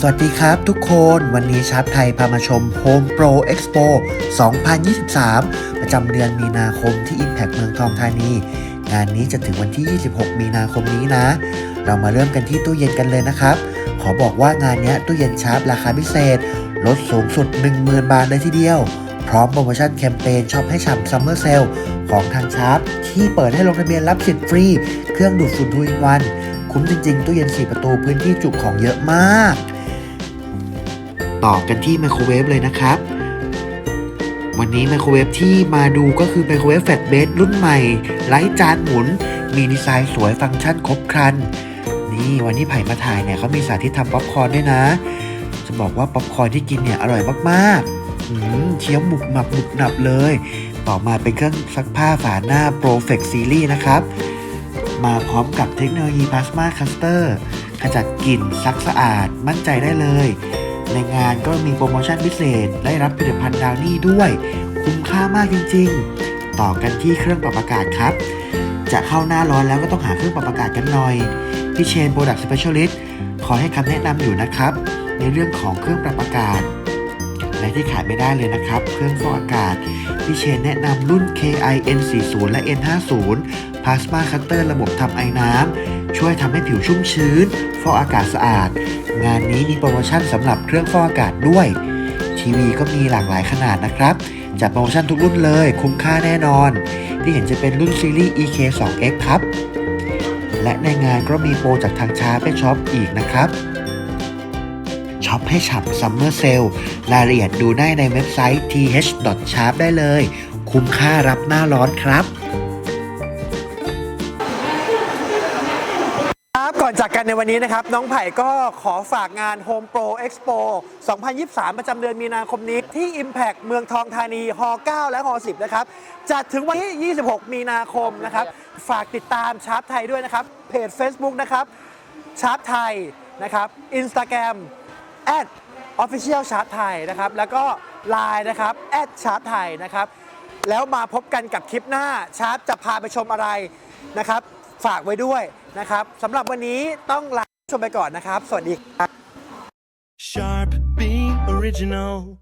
สวัสดีครับทุกคนวันนี้ชาร์ปไทยพามาชม Home Pro Expo 2023 ประจำเดือนมีนาคมที่ Impact เมืองทองธานี งานนี้จะถึงวันที่ 26 มีนาคมนี้นะ เรามาเริ่มกันที่ตู้เย็นกันเลยนะครับ ขอบอกว่างานนี้ตู้เย็นชาร์ปราคาพิเศษ ลดสูงสุด 10,000 บาทเลยทีเดียว พร้อมโปรโมชั่นแคมเปญช็อปให้ฉ่ำซัมเมอร์เซลของทางชาร์ปที่เปิดให้ลงทะเบียนรับสิทธิ์ฟรี เครื่องดูดฝุ่นทุกวัน คุ้มจริงๆตู้เย็น4ประตูพื้นที่จุของเยอะมาก ต่อกันที่ไมโครเวฟเลยนะครับ วันนี้ไมโครเวฟที่มาดูก็คือไมโครเวฟแฟลตเบสรุ่นใหม่ ไร้จานหมุน มีดีไซน์สวยฟังก์ชันครบครัน นี่วันที่ไผ่มาถ่ายเนี่ยเขามีสาธิตทำป๊อปคอร์นด้วยนะ จะบอกว่าป๊อปคอร์นที่กินเนี่ยอร่อยมากๆเคี้ยวหมุบหมับหมุบหนับเลย ต่อมาเป็นเครื่องซักผ้าฝาหน้า Pro f e x Series นะครับมาพร้อมกับเทคโนโลยี Plasma Cluster ขจัดกลิ่นซักสะอาดมั่นใจได้เลย ในงานก็มีโปรโมชั่นพิเศษ ได้รับผลิตภัณฑ์ดาวนี่ด้วย คุ้มค่ามากจริง ๆ ต่อกันที่เครื่องปรับอากาศครับ จะเข้าหน้าร้อนแล้วก็ต้องหาเครื่องปรับอากาศกันหน่อย พี่เชน Product Specialist ขอให้คำแนะนำอยู่นะครับ ในเรื่องของเครื่องปรับอากาศและที่ขาดไม่ได้เลยนะครับ เครื่องฟอกอากาศ พี่เชนแนะนำรุ่น KI N40 และ N50 Plasma Cutter ระบบทำไอน้ำ ช่วยทำให้ผิวชุ่มชื้น ฟอกอากาศสะอาด งานนี้มีโปรโมชั่นสำหรับเครื่องฟอกอากาศด้วย ทีวีก็มีหลากหลายขนาดนะครับ จัดโปรโมชั่นทุกรุ่นเลย คุ้มค่าแน่นอน ที่เห็นจะเป็นรุ่นซีรีส์ EK2X ครับ และในงานก็มีโปรจากทางชาร์ปช็อปอีกนะครับช็อปให้ฉ่ำซัมเมอร์เซลรายละเอียดดูได้ในเว็บไซต์ th.sharp ได้เลย คุ้มค่ารับหน้าร้อนครับ ก่อนจากกันในวันนี้นะครับ น้องไผ่ก็ขอฝากงาน Home Pro Expo 2023 ประจำเดือนมีนาคมนี้ ที่ Impact เมืองทองธานีฮ9และฮ10 นะครับ จัดถึงวันที่ 26 มีนาคมนะครับ ฝากติดตามชาร์ปไทยด้วยนะครับ เพจ Facebook นะครับ ชาร์ปไทยนะครับ Instagram at official ชาร์ปไทยนะครับ แล้วก็ Line นะครับ at ชาร์ปไทยนะครับ แล้วมาพบกันกับคลิปหน้าชาร์ปจะพาไปชมอะไรนะครับ ฝากไว้ด้วยนะครับสำหรับวันนี้ต้องลาชมไปก่อนนะครับ สวัสดีครับ Sharp, be original.